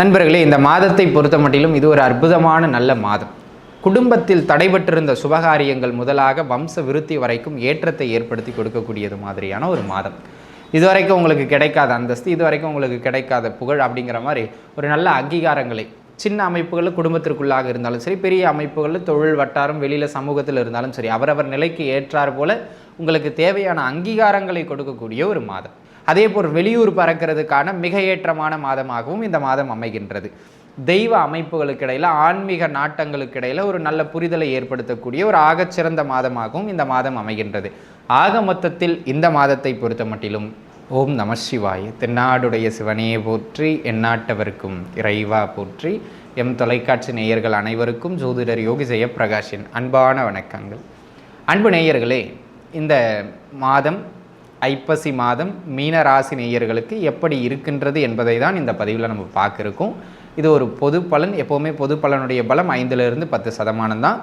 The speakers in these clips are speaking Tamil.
நண்பர்களே இந்த மாதத்தை பொறுத்த மட்டிலும் இது ஒரு அற்புதமான நல்ல மாதம். குடும்பத்தில் தடைபட்டிருந்த சுபகாரியங்கள் முதலாக வம்ச விருத்தி வரைக்கும் ஏற்றத்தை ஏற்படுத்தி கொடுக்கக்கூடியது மாதிரியான ஒரு மாதம். இதுவரைக்கும் உங்களுக்கு கிடைக்காத அந்தஸ்து இதுவரைக்கும் உங்களுக்கு கிடைக்காத புகழ் அப்படிங்கிற மாதிரி ஒரு நல்ல அங்கீகாரங்களை சின்ன அமைப்புகளில் குடும்பத்திற்குள்ளாக இருந்தாலும் சரி பெரிய அமைப்புகளில் தொழில் வட்டாரம் வெளியில் சமூகத்தில் இருந்தாலும் சரி அவரவர் நிலைக்கு ஏற்றார் போல உங்களுக்கு தேவையான அங்கீகாரங்களை கொடுக்கக்கூடிய ஒரு மாதம். அதே போல் வெளியூர் பறக்கிறதுக்கான மிக ஏற்றமான மாதமாகவும் இந்த மாதம் அமைகின்றது. தெய்வ அமைப்புகளுக்கு இடையில் ஆன்மீக நாட்டங்களுக்கு இடையில் ஒரு நல்ல புரிதலை ஏற்படுத்தக்கூடிய ஒரு ஆகச்சிறந்த மாதமாகவும் இந்த மாதம் அமைகின்றது. ஆக மொத்தத்தில் இந்த மாதத்தை பொறுத்த மட்டிலும் ஓம் நம சிவாய். தென்னாடுடைய சிவனையை போற்றி எந்நாட்டவருக்கும் இறைவா போற்றி. எம் தொலைக்காட்சி நேயர்கள் அனைவருக்கும் ஜோதிடர் யோகி ஜெயப்பிரகாஷின் அன்பான வணக்கங்கள். அன்பு நேயர்களே இந்த மாதம் ஐப்பசி மாதம் மீன ராசி நேயர்களுக்கு எப்படி இருக்கின்றது என்பதை தான் இந்த பதிவில் நம்ம பார்க்குறோம். இது ஒரு பொது பலன் எப்போவுமே பொது பலனுடைய பலம் ஐந்திலிருந்து பத்து சதமானம் தான்.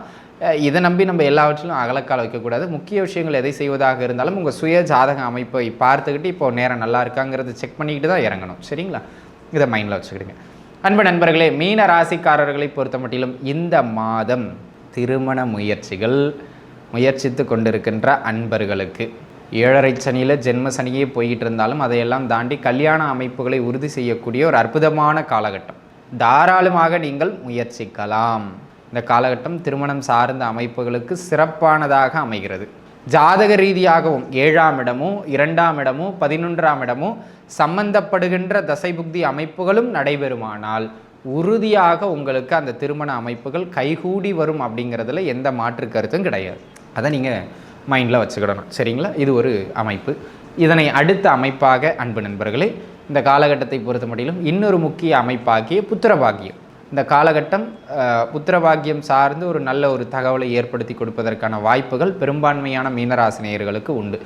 இதை நம்பி நம்ம எல்லாவற்றிலும் அகலக்கால் வைக்கக்கூடாது. முக்கிய விஷயங்கள் எதை செய்வதாக இருந்தாலும் உங்கள் சுய ஜாதக அமைப்பை பார்த்துக்கிட்டு இப்போ நேரம் நல்லா இருக்காங்கிறத செக் பண்ணிக்கிட்டு தான் இறங்கணும். சரிங்களா? இதை மைண்டில் வச்சுக்கிடுங்க. அன்பு நண்பர்களே மீன ராசிக்காரர்களை பொறுத்த மட்டிலும் இந்த மாதம் திருமண முயற்சிகள் முயற்சித்து கொண்டிருக்கின்ற அன்பர்களுக்கு ஏழரை சனியில் ஜென்ம சனியே போய்கிட்டு இருந்தாலும் அதையெல்லாம் தாண்டி கல்யாண அமைப்புகளை உறுதி செய்யக்கூடிய ஒரு அற்புதமான காலகட்டம். தாராளமாக நீங்கள் முயற்சிக்கலாம். இந்த காலகட்டம் திருமணம் சார்ந்த அமைப்புகளுக்கு சிறப்பானதாக அமைகிறது. ஜாதக ரீதியாகவும் ஏழாம் இடமும் இரண்டாம் இடமும் பதினொன்றாம் இடமும் சம்பந்தப்படுகின்ற தசைபுக்தி அமைப்புகளும் நடைபெறுமானால் உறுதியாக உங்களுக்கு அந்த திருமண அமைப்புகள் கைகூடி வரும் அப்படிங்கிறதுல எந்த மாற்று கருத்தும் கிடையாது. அதை நீங்கள் மைண்டில் வச்சுக்கிடணும். சரிங்களா? இது ஒரு அமைப்பு. இதனை அடுத்த அமைப்பாக அன்பு நண்பர்களே இந்த காலகட்டத்தை பொறுத்த மட்டிலும் இன்னொரு முக்கிய அமைப்பாகிய புத்திரபாகியம். இந்த காலகட்டம் புத்திரபாகியம் சார்ந்து ஒரு நல்ல ஒரு தகவலை ஏற்படுத்தி கொடுப்பதற்கான வாய்ப்புகள் பெரும்பான்மையான மீனராசினியர்களுக்கு உண்டு.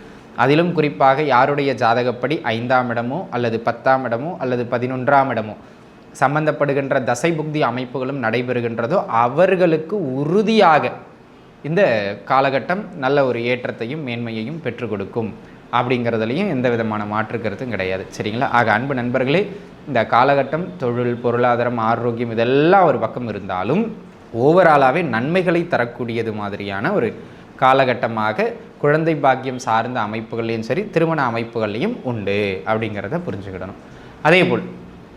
அதிலும் குறிப்பாக யாருடைய ஜாதகப்படி ஐந்தாம் இடமோ அல்லது பத்தாம் இடமோ அல்லது பதினொன்றாம் இடமோ சம்பந்தப்படுகின்ற தசை புக்தி அமைப்புகளும் நடைபெறுகின்றதோ அவர்களுக்கு உறுதியாக இந்த காலகட்டம் நல்ல ஒரு ஏற்றத்தையும் மேன்மையையும் பெற்றுக் கொடுக்கும். அப்படிங்கிறதுலையும் எந்த விதமான மாற்று கருத்தும் கிடையாது. சரிங்களா? ஆக அன்பு நண்பர்களே இந்த காலகட்டம் தொழில் பொருளாதாரம் ஆரோக்கியம் இதெல்லாம் ஒரு பக்கம் இருந்தாலும் ஓவராலாகவே நன்மைகளை தரக்கூடியது மாதிரியான ஒரு காலகட்டமாக குழந்தை பாக்கியம் சார்ந்த அமைப்புகள்லையும் சரி திருமண அமைப்புகள்லையும் உண்டு அப்படிங்கிறத புரிஞ்சுக்கிடணும். அதே போல்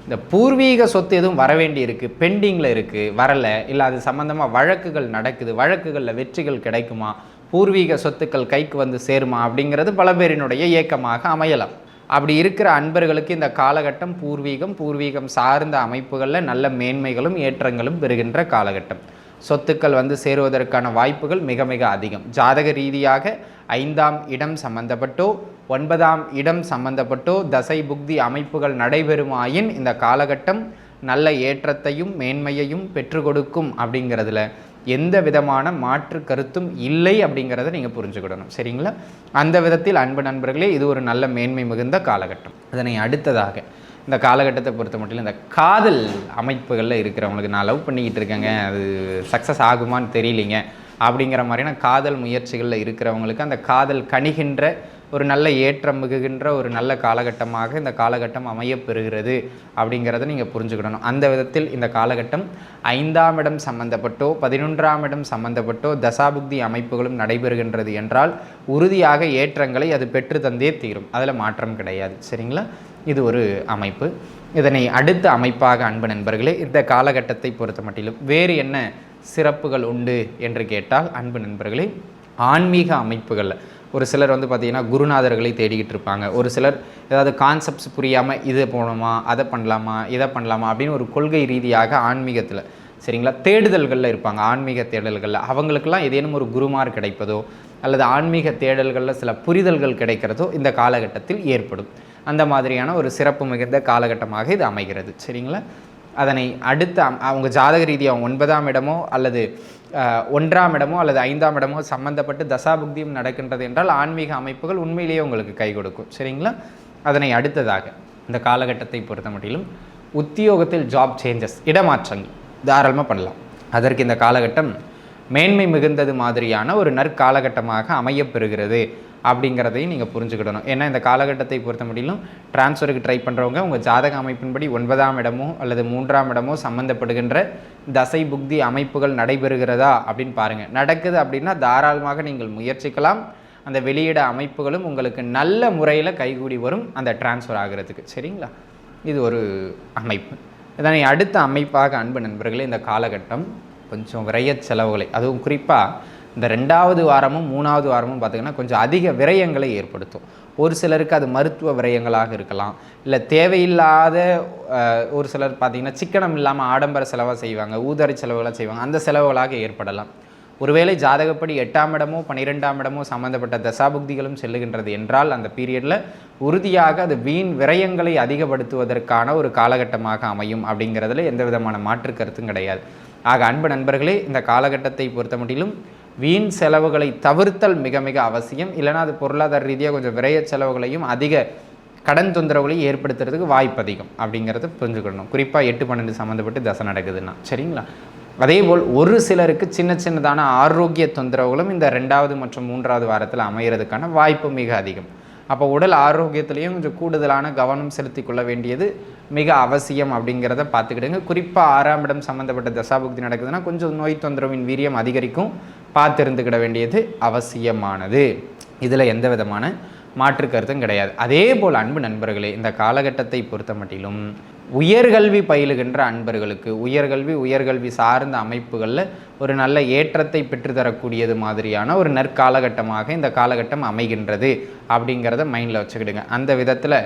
இந்த பூர்வீக சொத்து எதுவும் வர வேண்டி இருக்கு பெண்டிங்கில் இருக்குது வரலை இல்லை அது சம்மந்தமாக வழக்குகள் நடக்குது வழக்குகளில் வெற்றிகள் கிடைக்குமா பூர்வீக சொத்துக்கள் கைக்கு வந்து சேருமா அப்படிங்கிறது பல பேரினுடைய ஏக்கமாக அமையலாம். அப்படி இருக்கிற அன்பர்களுக்கு இந்த காலகட்டம் பூர்வீகம் பூர்வீகம் சார்ந்த அமைப்புகளில் நல்ல மேன்மைகளும் ஏற்றங்களும் பெறுகின்ற காலகட்டம். சொத்துக்கள் வந்து சேருவதற்கான வாய்ப்புகள் மிக மிக அதிகம். ஜாதக ரீதியாக ஐந்தாம் இடம் சம்பந்தப்பட்டோ ஒன்பதாம் இடம் சம்பந்தப்பட்டோ தசை புக்தி அமைப்புகள் நடைபெறுமாயின் இந்த காலகட்டம் நல்ல ஏற்றத்தையும் மேன்மையையும் பெற்று கொடுக்கும் அப்படிங்கிறதுல எந்த விதமான மாற்று கருத்தும் இல்லை அப்படிங்கிறத நீங்கள் புரிஞ்சுக்கிடணும். சரிங்களா? அந்த விதத்தில் அன்பு நண்பர்களே இது ஒரு நல்ல மேன்மை மிகுந்த காலகட்டம். அதனை அடுத்ததாக இந்த காலகட்டத்தை பொறுத்த மட்டும் இந்த காதல் அமைப்புகளில் இருக்கிறவங்களுக்கு நான் லவ் பண்ணிக்கிட்டு இருக்கேங்க அது சக்ஸஸ் ஆகுமான்னு தெரியலிங்க அப்படிங்கிற மாதிரியான காதல் முயற்சிகளில் இருக்கிறவங்களுக்கு அந்த காதல் கணிகின்ற ஒரு நல்ல ஏற்றம் மிகுகின்ற ஒரு நல்ல காலகட்டமாக இந்த காலகட்டம் அமையப்பெறுகிறது அப்படிங்கிறத நீங்கள் புரிஞ்சுக்கிடணும். அந்த விதத்தில் இந்த காலகட்டம் ஐந்தாம் இடம் சம்பந்தப்பட்டோ பதினொன்றாம் இடம் சம்பந்தப்பட்டோ தசாபுக்தி அமைப்புகளும் நடைபெறுகின்றது என்றால் உறுதியாக ஏற்றங்களை அது பெற்று தந்தே தீரும். அதில் மாற்றம் கிடையாது. சரிங்களா? இது ஒரு அமைப்பு. இதனை அடுத்த அமைப்பாக அன்பு நண்பர்களே இந்த காலகட்டத்தை பொறுத்த மட்டிலும் வேறு என்ன சிறப்புகள் உண்டு என்று கேட்டால் அன்பு நண்பர்களே ஆன்மீக அமைப்புகளில் ஒரு சிலர் வந்து பார்த்திங்கன்னா குருநாதர்களை தேடிக்கிட்டு இருப்பாங்க. ஒரு சிலர் ஏதாவது கான்செப்ட்ஸ் புரியாமல் இதை போகணுமா அதை பண்ணலாமா இதை பண்ணலாமா அப்படின்னு ஒரு கொள்கை ரீதியாக ஆன்மீகத்தில் சரிங்களா? தேடுதல்களில் இருப்பாங்க. ஆன்மீக தேடல்களில் அவங்களுக்கெல்லாம் ஏதேனும் ஒரு குருமார் கிடைப்பதோ அல்லது ஆன்மீக தேடல்களில் சில புரிதல்கள் கிடைக்கிறதோ இந்த காலகட்டத்தில் ஏற்படும். அந்த மாதிரியான ஒரு சிறப்பு மிகுந்த காலகட்டமாக இது அமைகிறது. சரிங்களா? அதனை அடுத்த அவங்க ஜாதக ரீதியாக ஒன்பதாம் இடமோ அல்லது ஒன்றாம் இடமோ அல்லது ஐந்தாம் இடமோ சம்பந்தப்பட்டு தசாபுக்தியும் நடக்கின்றது என்றால் ஆன்மீக அமைப்புகள் உண்மையிலேயே உங்களுக்கு கை கொடுக்கும். சரிங்களா? அதனை அடுத்ததாக இந்த காலகட்டத்தை பொறுத்த மட்டிலும் உத்தியோகத்தில் ஜாப் சேஞ்சஸ் இடமாற்றங்கள் தாராளமாக பண்ணலாம். அதற்கு இந்த காலகட்டம் மேன்மை மிகுந்தது மாதிரியான ஒரு நற்காலகட்டமாக அமையப்பெறுகிறது அப்படிங்கிறதையும் நீங்கள் புரிஞ்சுக்கிடணும். ஏன்னா இந்த காலகட்டத்தை பொறுத்த முடியலும் டிரான்ஸ்ஃபருக்கு ட்ரை பண்ணுறவங்க உங்கள் ஜாதக அமைப்பின்படி ஒன்பதாம் இடமோ அல்லது மூன்றாம் இடமோ சம்மந்தப்படுகின்ற தசை புக்தி அமைப்புகள் நடைபெறுகிறதா அப்படின்னு பாருங்கள் நடக்குது அப்படின்னா தாராளமாக நீங்கள் முயற்சிக்கலாம். அந்த வெளியிட அமைப்புகளும் உங்களுக்கு நல்ல முறையில் கைகூடி வரும் அந்த டிரான்ஸ்ஃபர் ஆகிறதுக்கு. சரிங்களா? இது ஒரு அமைப்பு. இதனை அடுத்த அமைப்பாக அன்பு நண்பர்களே இந்த காலகட்டம் கொஞ்சம் விரைய செலவுகளை அதுவும் குறிப்பாக இந்த ரெண்டாவது வாரமும் மூணாவது வாரமும் பார்த்திங்கன்னா கொஞ்சம் அதிக விரயங்களை ஏற்படுத்தும். ஒரு சிலருக்கு அது மருத்துவ விரயங்களாக இருக்கலாம். இல்லை தேவையில்லாத ஒரு சிலர் பார்த்திங்கன்னா சிக்கனம் இல்லாமல் ஆடம்பர செலவாக செய்வாங்க ஊதரி செலவுகளாக செய்வாங்க அந்த செலவுகளாக ஏற்படலாம். ஒருவேளை ஜாதகப்படி எட்டாம் இடமோ பன்னிரெண்டாம் இடமோ சம்மந்தப்பட்ட தசாபுக்திகளும் செல்லுகின்றது என்றால் அந்த பீரியடில் உறுதியாக அது வீண் விரயங்களை அதிகப்படுத்துவதற்கான ஒரு காலகட்டமாக அமையும் அப்படிங்கிறதுல எந்த விதமான மாற்று கருத்தும் கிடையாது. ஆக அன்பு நண்பர்களே இந்த காலகட்டத்தை பொறுத்த மட்டிலும் வீண் செலவுகளை தவிர்த்தல் மிக மிக அவசியம். இல்லைனா அது பொருளாதார ரீதியாக கொஞ்சம் விரைய செலவுகளையும் அதிக கடன் தொந்தரவுகளையும் ஏற்படுத்துறதுக்கு வாய்ப்பு அதிகம் அப்படிங்கிறத புரிஞ்சுக்கணும். குறிப்பாக எட்டு பன்னெண்டு சம்மந்தப்பட்டு தசை நடக்குதுன்னா. சரிங்களா? அதேபோல் ஒரு சிலருக்கு சின்ன சின்னதான ஆரோக்கிய தொந்தரவுகளும் இந்த ரெண்டாவது மற்றும் மூன்றாவது வாரத்தில் அமைகிறதுக்கான வாய்ப்பு மிக அதிகம். அப்போ உடல் ஆரோக்கியத்திலையும் கொஞ்சம் கூடுதலான கவனம் செலுத்தி கொள்ள வேண்டியது மிக அவசியம் அப்படிங்கிறத பார்த்துக்கிடுங்க. குறிப்பாக ஆறாம் இடம் சம்மந்தப்பட்ட தசாபுக்தி நடக்குதுன்னா கொஞ்சம் நோய் தொந்தரவின் வீரியம் அதிகரிக்கும். பார்த்துருந்துக்கிட வேண்டியது அவசியமானது. இதில் எந்த விதமான மாற்று கருத்தும் கிடையாது. அதே போல் அன்பு நண்பர்களே இந்த காலகட்டத்தை பொறுத்த மட்டிலும் உயர்கல்வி பயிலுகின்ற அன்பர்களுக்கு உயர்கல்வி உயர்கல்வி சார்ந்த அமைப்புகளில் ஒரு நல்ல ஏற்றத்தை பெற்றுத்தரக்கூடியது மாதிரியான ஒரு நற்காலகட்டமாக இந்த காலகட்டம் அமைகின்றது அப்படிங்கிறத மைண்டில் வச்சுக்கிடுங்க. அந்த விதத்தில்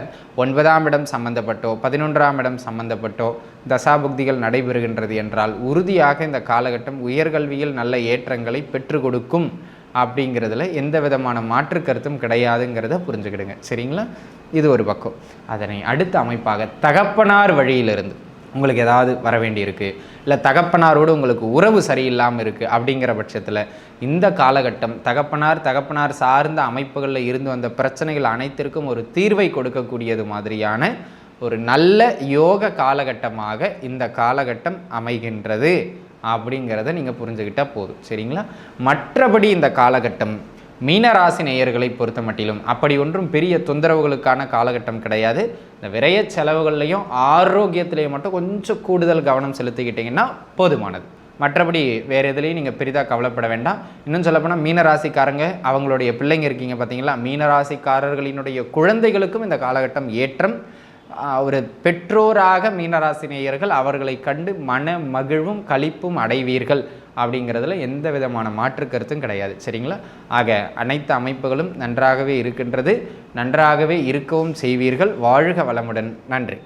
ஒன்பதாம் இடம் சம்மந்தப்பட்டோ பதினொன்றாம் இடம் சம்மந்தப்பட்டோ தசாபுக்திகள் நடைபெறுகின்றது என்றால் உறுதியாக இந்த காலகட்டம் உயர்கல்வியில் நல்ல ஏற்றங்களை பெற்று கொடுக்கும் அப்படிங்கிறதுல எந்த விதமான மாற்று கருத்தும் கிடையாதுங்கிறத புரிஞ்சுக்கிடுங்க. சரிங்களா? இது ஒரு பக்கம். அதனை அடுத்த அமைப்பாக தகப்பனார் வழியிலிருந்து உங்களுக்கு ஏதாவது வர வேண்டியிருக்கு இல்லை தகப்பனாரோடு உங்களுக்கு உறவு சரியில்லாமல் இருக்குது அப்படிங்கிற பட்சத்தில் இந்த காலகட்டம் தகப்பனார் தகப்பனார் சார்ந்த அமைப்புகளில் இருந்து வந்த பிரச்சனைகள் அனைத்திற்கும் ஒரு தீர்வை கொடுக்கக்கூடியது மாதிரியான ஒரு நல்ல யோக காலகட்டமாக இந்த காலகட்டம் அமைகின்றது அப்படிங்கிறத நீங்கள் புரிஞ்சுக்கிட்டால் போதும். சரிங்களா? மற்றபடி இந்த காலகட்டம் மீனராசி நேயர்களை பொறுத்த மட்டிலும் அப்படி ஒன்றும் பெரிய தொந்தரவுகளுக்கான காலகட்டம் கிடையாது. இந்த விரைய செலவுகள்லையும் ஆரோக்கியத்திலையும் மட்டும் கொஞ்சம் கூடுதல் கவனம் செலுத்திக்கிட்டிங்கன்னா போதுமானது. மற்றபடி வேறு எதுலேயும் நீங்கள் பெரிதாக கவலைப்பட வேண்டாம். இன்னும் சொல்லப்போனால் மீனராசிக்காரங்க அவங்களுடைய பிள்ளைங்க இருக்கீங்க பார்த்தீங்களா மீனராசிக்காரர்களினுடைய குழந்தைகளுக்கும் இந்த காலகட்டம் ஏற்றம். ஒரு பெற்றோராக மீனராசினியர்கள் அவர்களை கண்டு மன மகிழ்வும் கழிப்பும் அடைவீர்கள். அப்படிங்கிறதுல எந்த விதமான மாற்று கருத்தும் கிடையாது. சரிங்களா? ஆக அனைத்து அமைப்புகளும் நன்றாகவே இருக்கின்றது. நன்றாகவே இருக்கவும் செய்வீர்கள். வாழ்க வளமுடன். நன்றி.